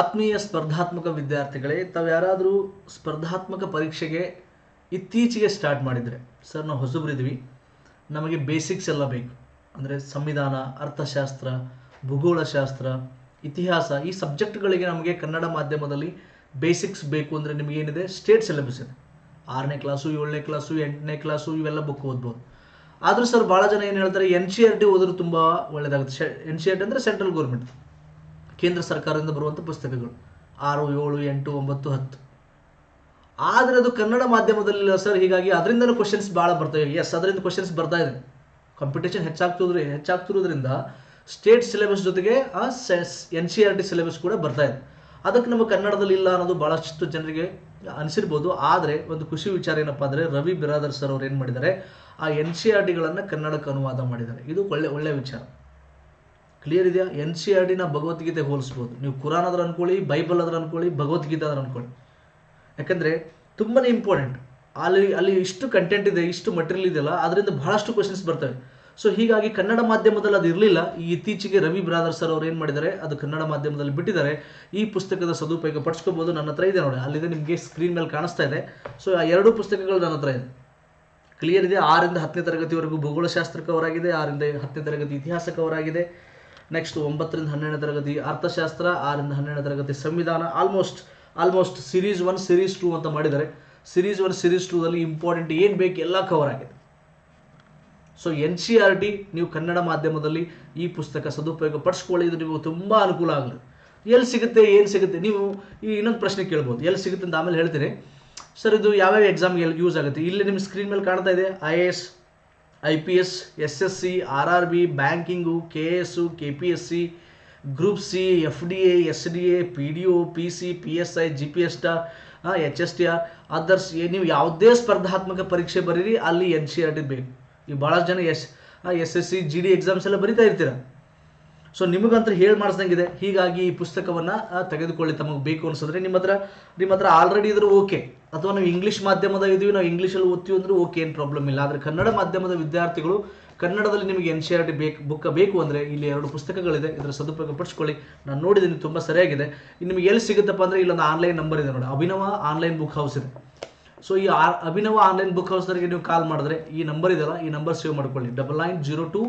ಆತ್ಮೀಯ ಸ್ಪರ್ಧಾತ್ಮಕ ವಿದ್ಯಾರ್ಥಿಗಳೇ, ತಾವು ಯಾರಾದರೂ ಸ್ಪರ್ಧಾತ್ಮಕ ಪರೀಕ್ಷೆಗೆ ಇತ್ತೀಚೆಗೆ ಸ್ಟಾರ್ಟ್ ಮಾಡಿದರೆ, ಸರ್ ನಾವು ಹೊಸಬ್ರಿದ್ವಿ ನಮಗೆ ಬೇಸಿಕ್ಸ್ ಎಲ್ಲ ಬೇಕು. ಅಂದರೆ ಸಂವಿಧಾನ, ಅರ್ಥಶಾಸ್ತ್ರ, ಭೂಗೋಳಶಾಸ್ತ್ರ, ಇತಿಹಾಸ, ಈ ಸಬ್ಜೆಕ್ಟ್ಗಳಿಗೆ ನಮಗೆ ಕನ್ನಡ ಮಾಧ್ಯಮದಲ್ಲಿ ಬೇಸಿಕ್ಸ್ ಬೇಕು ಅಂದರೆ ನಿಮಗೇನಿದೆ ಸ್ಟೇಟ್ ಸಿಲೆಬಸ್ ಇದೆ. ಆರನೇ ಕ್ಲಾಸು ಏಳನೇ ಕ್ಲಾಸು ಎಂಟನೇ ಕ್ಲಾಸು ಇವೆಲ್ಲ ಬುಕ್ ಓದ್ಬೋದು. ಆದರೂ ಸರ್ ಭಾಳ ಜನ ಏನು ಹೇಳ್ತಾರೆ ಎನ್ ಸಿ ಆರ್ ಟಿ ಓದಿದ್ರೆ ತುಂಬ ಒಳ್ಳೆಯದಾಗುತ್ತೆ ಎನ್ ಸಿ ಆರ್ ಟಿ ಅಂದರೆ ಸೆಂಟ್ರಲ್ ಗೌರ್ಮೆಂಟ್ ಕೇಂದ್ರ ಸರ್ಕಾರದಿಂದ ಬರುವಂಥ ಪುಸ್ತಕಗಳು. ಆರು, ಏಳು, ಎಂಟು, ಒಂಬತ್ತು, ಹತ್ತು. ಆದರೆ ಅದು ಕನ್ನಡ ಮಾಧ್ಯಮದಲ್ಲಿಲ್ಲ ಸರ್. ಹೀಗಾಗಿ ಅದರಿಂದನೂ ಕ್ವಶನ್ಸ್ ಭಾಳ ಬರ್ತವೆ ಎಸ್ ಅದರಿಂದ ಕ್ವಶನ್ಸ್ ಬರ್ತಾ ಇದೆ. ಕಾಂಪಿಟೇಷನ್ ಹೆಚ್ಚಾಗ್ತಿದ್ರೆ ಹೆಚ್ಚಾಗ್ತಿರೋದ್ರಿಂದ ಸ್ಟೇಟ್ ಸಿಲೆಬಸ್ ಜೊತೆಗೆ, ಆ N C R T syllabus ಕೂಡ ಬರ್ತಾ ಇದೆ. ಅದಕ್ಕೆ ನಮ್ಮ ಕನ್ನಡದಲ್ಲಿ ಇಲ್ಲ ಅನ್ನೋದು ಭಾಳಷ್ಟು ಜನರಿಗೆ ಅನಿಸಿರ್ಬೋದು. ಆದರೆ ಒಂದು ಖುಷಿ ವಿಚಾರ ಏನಪ್ಪ ಅಂದರೆ ರವಿ ಬಿರಾದರ್ ಸರ್ ಅವ್ರು ಏನು ಮಾಡಿದ್ದಾರೆ? ಆ ಎನ್ ಸಿ ಆರ್ ಟಿಗಳನ್ನು ಕನ್ನಡಕ್ಕೆ ಅನುವಾದ ಮಾಡಿದ್ದಾರೆ. ಇದು ಒಳ್ಳೆ ಒಳ್ಳೆಯ ವಿಚಾರ. ಕ್ಲಿಯರ್ ಇದೆಯಾ? ಎನ್ ಸಿ ಆರ್ ಡಿನ ಭಗವದ್ಗೀತೆ ಹೋಲಿಸ್ಬೋದು. ನೀವು ಕುರಾನ್ ಆದ್ರೆ ಅನ್ಕೊಳ್ಳಿ ಬೈಬಲ್ ಆದ್ರೆ ಅನ್ಕೊಳ್ಳಿ, ಭಗವದ್ಗೀತೆ ಆದ್ರೆ ಅನ್ಕೊಳ್ಳಿ. ಯಾಕಂದರೆ ತುಂಬಾ ಇಂಪಾರ್ಟೆಂಟ್ ಅಲ್ಲಿ ಅಲ್ಲಿ ಇಷ್ಟು ಕಂಟೆಂಟ್ ಇದೆ, ಇಷ್ಟು ಮಟೀರಿಯಲ್ ಇದೆಯಲ್ಲ, ಅದರಿಂದ ಬಹಳಷ್ಟು ಕ್ವಶನ್ಸ್ ಬರ್ತವೆ. ಸೊ ಹೀಗಾಗಿ ಕನ್ನಡ ಮಾಧ್ಯಮದಲ್ಲಿ ಅದು ಇರಲಿಲ್ಲ. ಈ ಇತ್ತೀಚೆಗೆ ರವಿ ಬ್ರಾದರ್ ಸರ್ ಅವ್ರು ಏನು ಮಾಡಿದ್ದಾರೆ, ಅದು ಕನ್ನಡ ಮಾಧ್ಯಮದಲ್ಲಿ ಬಿಟ್ಟಿದ್ದಾರೆ. ಈ ಪುಸ್ತಕದ ಸದುಪಯೋಗ ಪಡಿಸ್ಕೋಬೋದು, ನನ್ನ ಹತ್ರ ಇದೆ ನೋಡಿ. ಅಲ್ಲಿದೆ ನಿಮಗೆ ಸ್ಕ್ರೀನ್ ಮೇಲೆ ಕಾಣಿಸ್ತಾ ಇದೆ. ಸೊ ಆ ಎರಡೂ ಪುಸ್ತಕಗಳು ನನ್ನ ಹತ್ರ ಇದೆ. ಕ್ಲಿಯರ್ ಇದೆ ಆರಿಂದ ಹತ್ತನೇ ತರಗತಿವರೆಗೂ ಭೂಗೋಳಶಾಸ್ತ್ರಕ್ಕವರಾಗಿದೆ ಆರಿಂದ ಹತ್ತನೇ ತರಗತಿ ಇತಿಹಾಸಕ್ಕೆ ನೆಕ್ಸ್ಟ್ ಒಂಬತ್ತರಿಂದ ಹನ್ನೆರಡನೇ ತರಗತಿ ಅರ್ಥಶಾಸ್ತ್ರ ಆರಿಂದ ಹನ್ನೆರಡನೇ ತರಗತಿ ಸಂವಿಧಾನ almost almost series one series two ಅಂತ ಮಾಡಿದ್ದಾರೆ. ಸಿರೀಸ್ ಒನ್ ಸಿರೀಸ್ ಟೂದಲ್ಲಿ ಇಂಪಾರ್ಟೆಂಟ್ ಏನು ಬೇಕು ಎಲ್ಲ ಕವರ್ ಆಗಿದೆ. So N C R T ನೀವು ಕನ್ನಡ ಮಾಧ್ಯಮದಲ್ಲಿ ಈ ಪುಸ್ತಕ ಸದುಪಯೋಗ ಪಡಿಸ್ಕೊಳ್ಳಿ, ಇದು ನಿಮಗೆ ತುಂಬ ಅನುಕೂಲ ಆಗಲಿ. ಎಲ್ಲಿ ಸಿಗುತ್ತೆ, ಏನು ಸಿಗುತ್ತೆ? ನೀವು ಈ ಇನ್ನೊಂದು ಪ್ರಶ್ನೆ ಕೇಳ್ಬೋದು. ಎಲ್ಲಿ ಸಿಗುತ್ತೆ ಅಂತ ಆಮೇಲೆ ಹೇಳ್ತೀನಿ. ಸರ್ ಇದು ಯಾವ್ಯಾವ ಎಕ್ಸಾಮ್ಗೆ ಎಲ್ಲಿ ಯೂಸ್ ಆಗುತ್ತೆ? ಇಲ್ಲಿ ನಿಮ್ಮ ಸ್ಕ್ರೀನ್ ಮೇಲೆ ಕಾಣ್ತಾ ಇದೆ I A S I P S S S C, R R B, banking, K S K P S C, group C, F D A, S D A, P D O, P C, P S I, G P S T H S T others ನೀವು ಯಾವುದೇ ಸ್ಪರ್ಧಾತ್ಮಕ ಪರೀಕ್ಷೆ ಬರೀರಿ, ಅಲ್ಲಿ N C R T ಬೇಕು. ಈ ಭಾಳಷ್ಟು ಜನ S S S C, G D exams ಎಲ್ಲ ಬರಿತಾ ಇರ್ತೀರ. ಸೊ ನಿಮಗಂತೂ ಹೇಳಿ ಮಾಡಿಸ್ದಂಗಿದೆ ಹೀಗಾಗಿ ಈ ಪುಸ್ತಕವನ್ನು ತೆಗೆದುಕೊಳ್ಳಿ. ತಮಗೆ ಬೇಕು ಅನಿಸಿದ್ರೆ ನಿಮ್ಮ ಹತ್ರ ನಿಮ್ಮ ಹತ್ರ ಆಲ್ರೆಡಿ ಇದ್ರೆ ಓಕೆ ಅಥವಾ ನಾವು ಇಂಗ್ಲೀಷ್ ಮಾಧ್ಯಮದ ಇದೀವಿ ನಾವು ಇಂಗ್ಲೀಷಲ್ಲಿ ಓದ್ತೀವಿ ಅಂದ್ರೆ ಓಕೆ ಏನು ಪ್ರಾಬ್ಲಮ್ ಇಲ್ಲ. ಆದರೆ ಕನ್ನಡ ಮಾಧ್ಯಮದ ವಿದ್ಯಾರ್ಥಿಗಳು, ಕನ್ನಡದಲ್ಲಿ ನಿಮಗೆ ಎನ್ ಸಿ ಆರ್ ಟಿ ಬೇಕು ಬುಕ್ ಬೇಕು ಅಂದರೆ ಇಲ್ಲಿ ಎರಡು ಪುಸ್ತಕಗಳಿದೆ. ಇದರ ಸದುಪಯೋಗ ಪಡಿಸ್ಕೊಳ್ಳಿ. ನಾನು ನೋಡಿದ್ದೀನಿ, ತುಂಬ ಸರಿಯಾಗಿದೆ. ನಿಮಗೆ ಎಲ್ಲಿ ಸಿಗುತ್ತಪ್ಪ ಅಂದರೆ ಇಲ್ಲೊಂದು ಆನ್ಲೈನ್ ನಂಬರ್ ಇದೆ ನೋಡಿ. ಅಭಿನವ ಆನ್ಲೈನ್ ಬುಕ್ ಹೌಸ್ ಇದೆ. ಸೊ ಈ ಅಭಿನವ ಆನ್ಲೈನ್ ಬುಕ್ ಹೌಸ್ದವರಿಗೆ ನೀವು ಕಾಲ್ ಮಾಡಿದ್ರೆ ಈ ನಂಬರ್ ಇದೆಯಲ್ಲ, ಈ ನಂಬರ್ ಸೇವ್ ಮಾಡ್ಕೊಳ್ಳಿ. Double nine zero two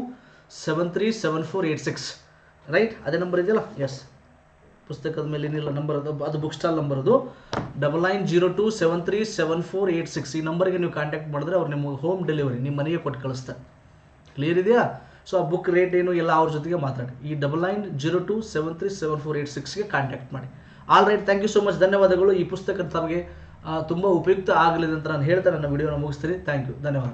seven three seven four eight six right ಅದೇ ನಂಬರ್ ಇದೆಯಲ್ಲ? ಎಸ್ ಪುಸ್ತಕದ ಮೇಲೆ ಏನಿಲ್ಲ ನಂಬರ್ ಅದು ಅದು ಬುಕ್ ಸ್ಟಾಲ್ ನಂಬರ್ ಅದು. Double nine zero two seven three seven four eight six ಈ ನಂಬರ್ಗೆ ನೀವು ಕಾಂಟ್ಯಾಕ್ಟ್ ಮಾಡಿದ್ರೆ ಅವ್ರು ನಿಮ್ಮ ಹೋಮ್ ಡೆಲಿವರಿ ನಿಮ್ಮ ಮನೆಗೆ ಕೊಟ್ಟು ಕಳಿಸ್ತಾರೆ. ಕ್ಲಿಯರ್ ಇದೆಯಾ? ಸೊ ಆ ಬುಕ್ ರೇಟ್ ಏನು ಎಲ್ಲ ಅವ್ರ ಜೊತೆಗೆ ಮಾತಾಡಿ. ಈ double nine zero two seven three seven four eight ಸಿಕ್ಸ್ಗೆ contact ಮಾಡಿ. All right thank you so much ಧನ್ಯವಾದಗಳು. ಈ ಪುಸ್ತಕ ತಮಗೆ ತುಂಬ ಉಪಯುಕ್ತ ಆಗಲಿದೆ ಅಂತ ನಾನು ಹೇಳ್ತಾ ನನ್ನ ವಿಡಿಯೋನ ಮುಗಿಸ್ತೀನಿ. ಥ್ಯಾಂಕ್ ಯು ಧನ್ಯವಾದ.